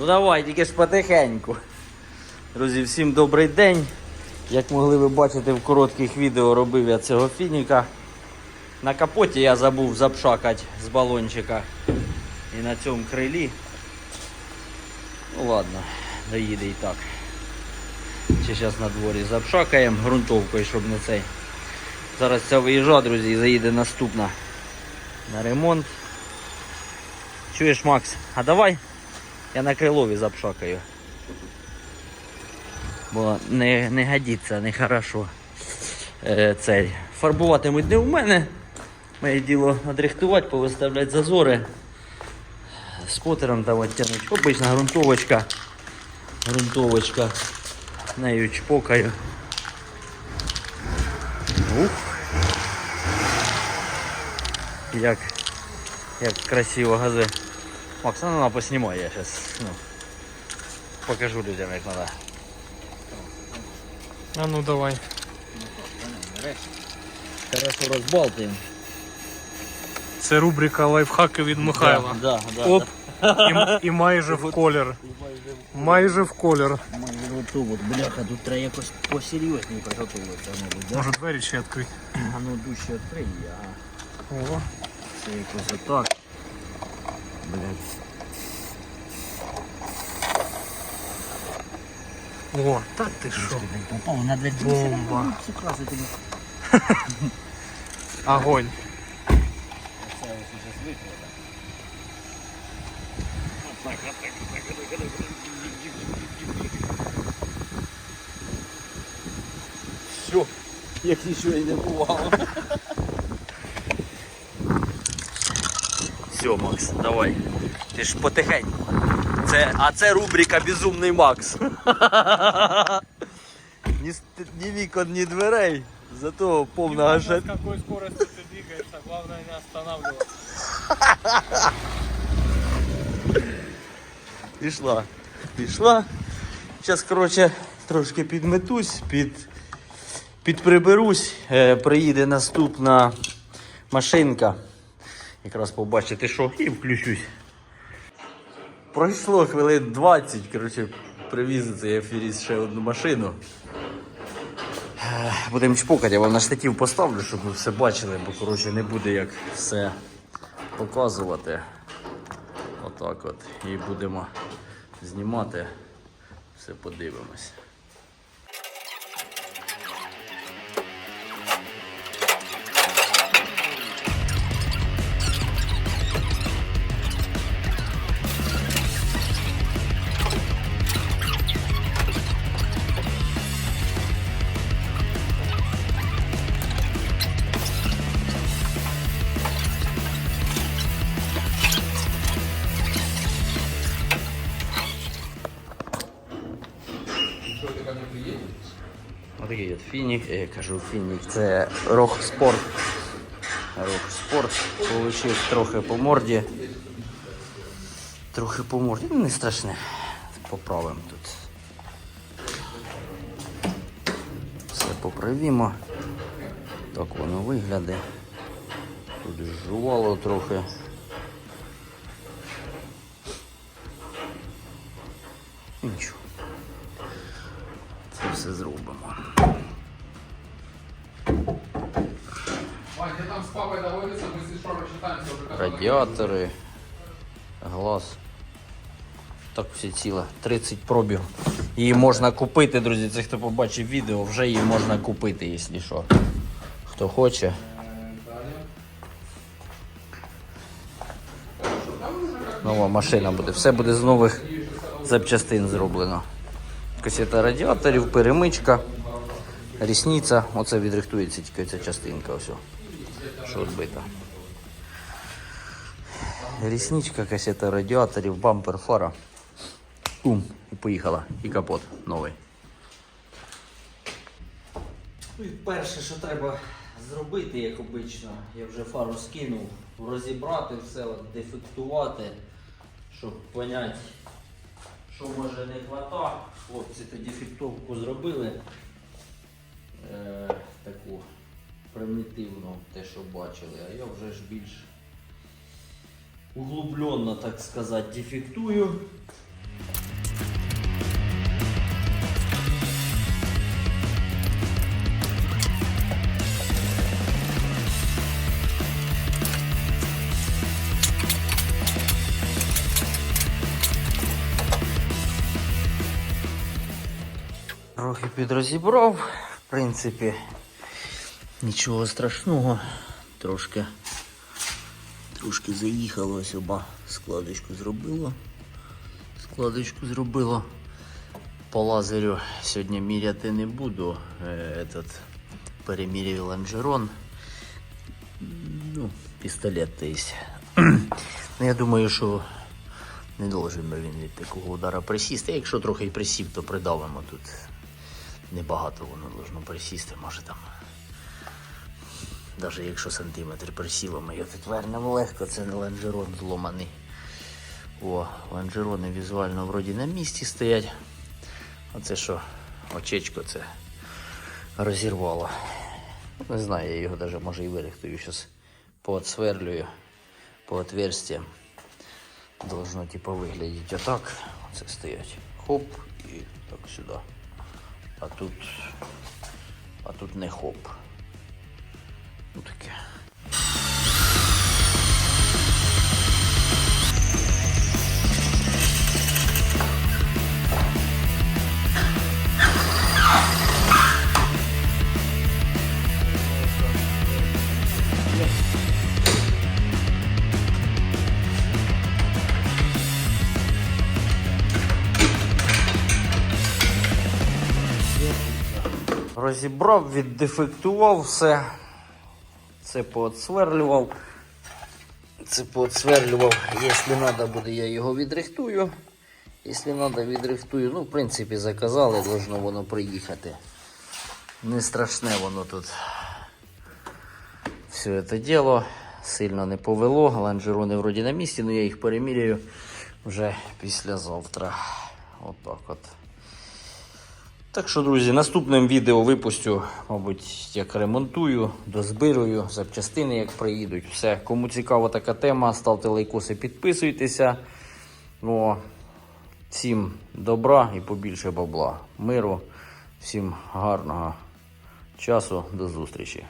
Ну давай, тільки ж потихеньку. Друзі, всім добрий день. Як могли ви бачити в коротких відео, робив я цього фініка. На капоті я забув запшакати з балончика. І на цьому крилі. Ну ладно, доїде і так. Ще зараз на дворі запшакаємо ґрунтовкою, щоб не цей. Зараз ця виїжджа, друзі, і заїде наступна на ремонт. Чуєш, Макс? А давай я на крилові запшакаю. Бо не, не годиться, не хорошо. Е, цей. Фарбуватимуть не в мене. Моє діло одрихтувати, повиставляти зазори. Спотером там оттянуть. Обична ґрунтовочка. Ґрунтовочка. Нею чпокаю. Ух. Як, як красиво гази. Макс, ну на поснімай, я сейчас ну, покажу людям, як надо. А ну давай. Хорошо розбалтуємо. Це рубрика лайфхаки від Михайла. Да, да, Оп. І, і майже в колір. Майже в колір. Майже готово. Бляха, тут треба якось посерйозніше приготуватися, мабуть, да? Може двері ще відкрити. А ну дужче відкрий, а О. це якось отак. Блять. О, так ти що? Попав на двері. Бомба. Все красити. Огонь. Це ось уже звикли, так? Отак, отак, отак, отак, отак. Все, як нічого і не бувало. Все, Макс, давай. Ти ж потихеньку. Це, а це рубрика Безумний Макс. ні, ні вікон, ні дверей. Зато повна гашет. С какой скоростью ты двигаешься, главное не останавливаться. Пішла. Пішла. Зараз, коротше, трошки підметусь, під, підприберусь. Е, приїде наступна машинка. Якраз побачите, що, і включусь. Пройшло хвилин 20, коротше, привіз цей аферіст ще одну машину. Будемо чпокати, я вам на штатів поставлю, щоб ви все бачили, бо коротше не буде як все показувати. Отак от. І будемо знімати. Все подивимось. Фінік, я кажу фінік, це рох спорт. Рох спорт. Получив трохи по морді. Трохи по морді. Ну, не страшне. Поправимо тут. Все поправимо. Так воно виглядає. Тут жувало трохи. Нічого. Це все зробимо. Радіатори, глаз. Так все ціле. 30 пробів. Її можна купити, друзі. Це хто побачив відео, вже її можна купити, якщо що. Хто хоче. Нова машина буде. Все буде з нових запчастин зроблено. Касета радіаторів, перемичка, рісниця. Оце відрихтується тільки ця частинка. Ось, що відбита. Рісничка, касета радіаторів, бампер, фара. Ум. І поїхала. І капот новий. Ну і перше, що треба зробити, як обично, я вже фару скинув, розібрати все, от, дефектувати, щоб поняти, що може не хвата. Хлопці то дефектовку зробили. Е, таку примітивно те, що бачили, а я вже ж більш углубленно, так сказати, дефектую. Трохи підрозібрав, в принципі нічого страшного. Трошки, трошки заїхало, ось оба складочку зробило. Складочку зробило. По лазерю сьогодні міряти не буду. Е, Этот, переміряю лонжерон. Ну, пістолет то ну, я думаю, що не должен він від такого удара присісти. Якщо трохи і присів, то придавимо тут. Небагато воно должно присісти, може там. Навіть якщо сантиметр присіло, ми його тут вернемо легко, це не лонжерон зломаний. О, лонжерони візуально вроді на місці стоять. Оце що, очечко це розірвало. Не знаю, я його навіть може і вирихтую. Зараз поотсверлюю по отверстиям. Должно типа виглядіти отак. Оце стоять. Хоп і так сюди. А тут. А тут не хоп. Ну таке. Розібрав, віддефектував все. Це поотсверлював. Це поотсверлював. Якщо треба буде, я його відрихтую. Якщо треба, відрихтую. Ну, в принципі, заказали, должно воно приїхати. Не страшне воно тут. Все це діло. Сильно не повело. Ланжерони вроді на місці, але я їх переміряю вже післязавтра. Отак от. Так що, друзі, наступним відео випустю, мабуть, як ремонтую, дозбирую, запчастини як приїдуть. Все, кому цікава така тема, ставте лайкоси, підписуйтеся. Ну, всім добра і побільше бабла. Миру, всім гарного часу, до зустрічі.